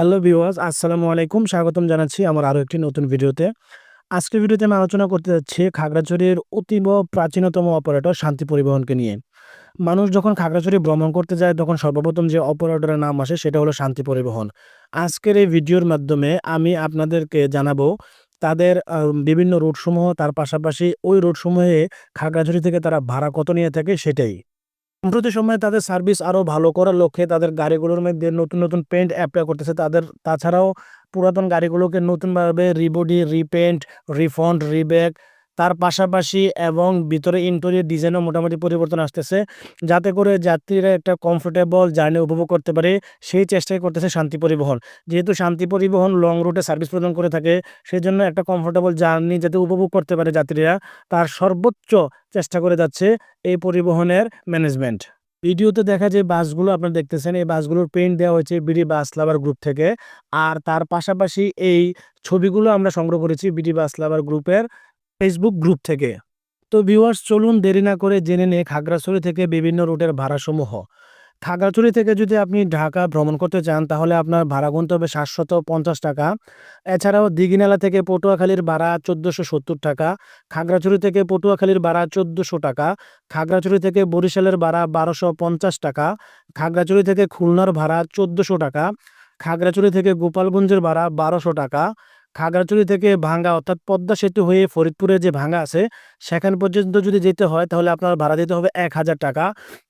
Hello viewers আসসালামু আলাইকুম স্বাগতম জানাচ্ছি আমার আরও একটি নতুন ভিডিওতে। আজকের ভিডিওতে আমি আলোচনা করতে যাচ্ছি খাগড়াছড়ির অতীব প্রাচীনতম অপারেটর শান্তি পরিবহনকে নিয়ে। মানুষ যখন খাগড়াছড়ি ভ্রমণ করতে যায়, তখন সর্বপ্রথম যে অপারেটরের নাম আসে, সেটা হলো শান্তি পরিবহন। আজকের এই ভিডিওর মাধ্যমে আমি আপনাদেরকে জানাব তাদের বিভিন্ন রুটসমূহ, তার পাশাপাশি ওই রুটসমূহে খাগড়াছড়ি থেকে তারা ভাড়া কত নিয়ে থাকে, সেটাই। সম্প্রতি সময়ে তাদের সার্ভিস আরও ভালো করার লক্ষ্যে তাদের গাড়িগুলোর মধ্যে নতুন নতুন পেন্ট অ্যাপ্লাই করতেছে। তাদের, তাছাড়াও পুরাতন গাড়িগুলোকে নতুনভাবে রিবডি রিপেন্ট রিফন্ড রিব্যাক তার পাশাপাশি এবং ভিতরে ইন্টেরিয়র ডিজাইনও মোটামুটি পরিবর্তন আসতেছে। যাতে করে যাত্রীরা একটা কমফোর্টেবল জার্নি উপভোগ করতে পারে, সেই চেষ্টাই করতেছে শান্তি পরিবহন। যেহেতু শান্তি পরিবহন লং রুটে সার্ভিস প্রদান করে থাকে সেই জন্য একটা কমফোর্টেবল জার্নি যাতে উপভোগ করতে পারে যাত্রীরা, তার সর্বোচ্চ চেষ্টা করে যাচ্ছে এই পরিবহনের ম্যানেজমেন্ট ভিডিওতে দেখা যে বাসগুলো আপনারা দেখতেছেন, এই বাসগুলোর পেইন্ট দেওয়া হয়েছে বিডি বাস লাভার গ্রুপ থেকে। আর তার পাশাপাশি এই ছবিগুলো আমরা সংগ্রহ করেছি বিডি বাস লাভার গ্রুপের ফেসবুক গ্রুপ থেকে। তো ভিউয়ার্স চলুন দেরি না করে জেনে নিয়ে খাগড়াছড়ি থেকে বিভিন্ন রুটের ভাড়াসমূহ। খাগড়াছড়ি থেকে যদি আপনি ঢাকা ভ্রমণ করতে চান, তাহলে আপনার ভাড়া গুনতে হবে সাতশত পঞ্চাশ টাকা। এছাড়াও দিঘিনালা থেকে পটুয়াখালীর ভাড়া চোদ্দোশো সত্তর টাকা। খাগড়াছড়ি থেকে পটুয়াখালীর ভাড়া চোদ্দোশো টাকা। খাগড়াছড়ি থেকে বরিশালের ভাড়া বারোশো পঞ্চাশ টাকা। খাগড়াছড়ি থেকে খুলনার ভাড়া চোদ্দোশো টাকা। খাগড়াছড়ি থেকে গোপালগঞ্জের ভাড়া বারোশো টাকা। খাগড়াছড়ি থেকে ভাঙ্গা অর্থাৎ পদ্মা সেতু হয়ে ফরিদপুরে যে ভাঙ্গা আছে, সেখান পর্যন্ত যদি যেতে হয়, তাহলে আপনার ভাড়া দিতে হবে এক হাজার টাকা।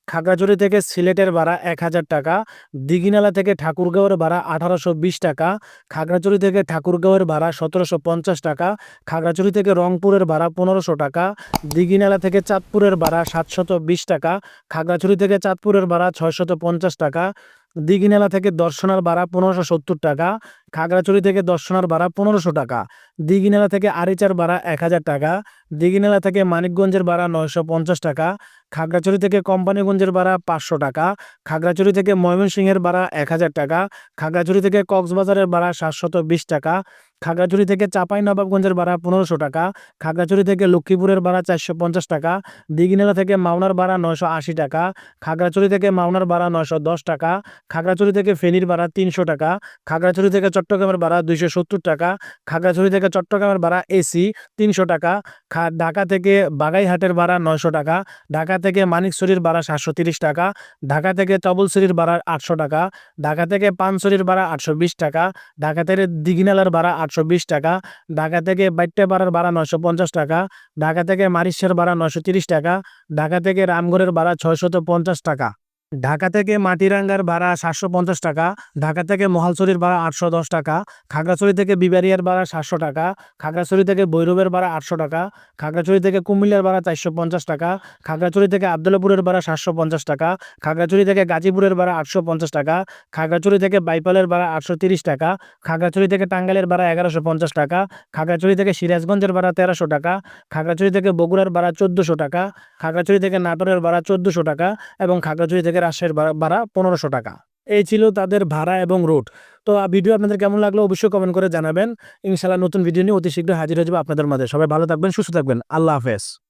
খাগড়াছড়ি থেকে সিলেটের ভাড়া এক হাজার টাকা, দিঘিনালা থেকে ঠাকুরগাঁওয়ের ভাড়া আঠারোশো বিশ টাকা, খাগড়াছড়ি থেকে ঠাকুরগাঁওয়ের ভাড়া সতেরোশো পঞ্চাশ টাকা, খাগড়াছড়ি থেকে রংপুরের ভাড়া পনেরোশো টাকা, দিঘিনালা থেকে চাঁদপুরের ভাড়া সাতশত টাকা, খাগড়াছড়ি থেকে চাঁদপুরের ভাড়া ছয়শত টাকা, দিঘিনালা থেকে দর্শনার ভাড়া পনেরোশো সত্তর টাকা খাগড়াছড়ি থেকে দর্শনার ভাড়া পনেরোশো টাকা, দিঘিনালা থেকে আরিচার ভাড়া এক হাজার টাকা, দিঘিনালা থেকে মানিকগঞ্জের ভাড়া নয়শো পঞ্চাশ টাকা, খাগড়াছড়ি থেকে কোম্পানিগঞ্জের ভাড়া পাঁচশো টাকা, খাগড়াছড়ি থেকে ময়মনসিংহের ভাড়া এক হাজার টাকা, খাগড়াছড়ি থেকে কক্সবাজারের ভাড়া সাতশত বিশ টাকা, খাগড়াছড়ি থেকে চাপাই নবাবগঞ্জের ভাড়া পনেরোশো টাকা, খাগড়াছড়ি থেকে লক্ষ্মীপুরের ভাড়া চারশো পঞ্চাশ টাকা, দিঘিনালা থেকে মাওনার ভাড়া নয়শো আশি টাকা, খাগড়াছড়ি থেকে মাওনার ভাড়া নয়শো দশ টাকা, খাগড়াছড়ি থেকে ফেনীর ভাড়া তিনশো টাকা, খাগড়াছড়ি থেকে চট্টগ্রামের ভাড়া দুইশো সত্তর টাকা, খাগড়াছড়ি থেকে চট্টগ্রামের ভাড়া এসি তিনশো টাকা ঢাকা থেকে বাগাইহাটের ভাড়া নয়শো টাকা, ঢাকা থেকে মানিকছড়ির ভাড়া সাতশো তিরিশ টাকা, ঢাকা থেকে তবলছড়ির ভাড়া আটশো টাকা, ঢাকা থেকে পানছড়ির ভাড়া আটশো বিশ টাকা, ঢাকা থেকে দিঘিনালার ভাড়া আটশো বিশ টাকা, ঢাকা থেকে বাইট্টা ভাড়ার ভাড়া নয়শো পঞ্চাশ টাকা, ঢাকা থেকে মারিশের ভাড়া নয়শো তিরিশ টাকা, ঢাকা থেকে রামগড়ের ভাড়া ছয়শত পঞ্চাশ টাকা। ঢাকা থেকে মাটিরাঙ্গার ভাড়া সাতশো পঞ্চাশ টাকা ঢাকা থেকে মহালছড়ির ভাড়া আটশো দশ টাকা খাগড়াছড়ি থেকে বিবারিয়ার ভাড়া সাতশো টাকা খাগড়াছড়ি থেকে ভৈরবের ভাড়া আটশো টাকা খাগড়াছড়ি থেকে কুমিল্লার ভাড়া চারশো পঞ্চাশ টাকা খাগড়াছড়ি থেকে আবদুল্লাপুরের ভাড়া সাতশো পঞ্চাশ টাকা খাগড়াছড়ি থেকে গাজীপুরের ভাড়া আটশো পঞ্চাশ টাকা খাগড়াছড়ি থেকে বাইপালের ভাড়া আটশো তিরিশ টাকা খাগড়াছড়ি থেকে টাঙ্গাইলের ভাড়া এগারোশো পঞ্চাশ টাকা খাগড়াছড়ি থেকে সিরাজগঞ্জের ভাড়া তেরোশো টাকা খাগড়াছড়ি থেকে বগুড়ার ভাড়া চোদ্দোশো টাকা খাগড়াছড়ি থেকে নাটোরের ভাড়া চোদ্দোশো টাকা এবং খাগড়াছড়ি থেকে রাজশাহীর ভাড়া- ভাড়া পনেরোশো টাকা। এই ছিল তাদের ভাড়া এবং রুট। তো ভিডিও আপনাদের কেমন লাগল অবশ্যই কমেন্ট করে জানাবেন। ইনশাল্লাহ নতুন ভিডিও নিয়ে অতি শীঘ্র হাজির হয়ে যাবে আপনাদের মাঝে। সবাই ভালো থাকবেন, সুস্থ থাকবেন। আল্লাহ হাফেজ।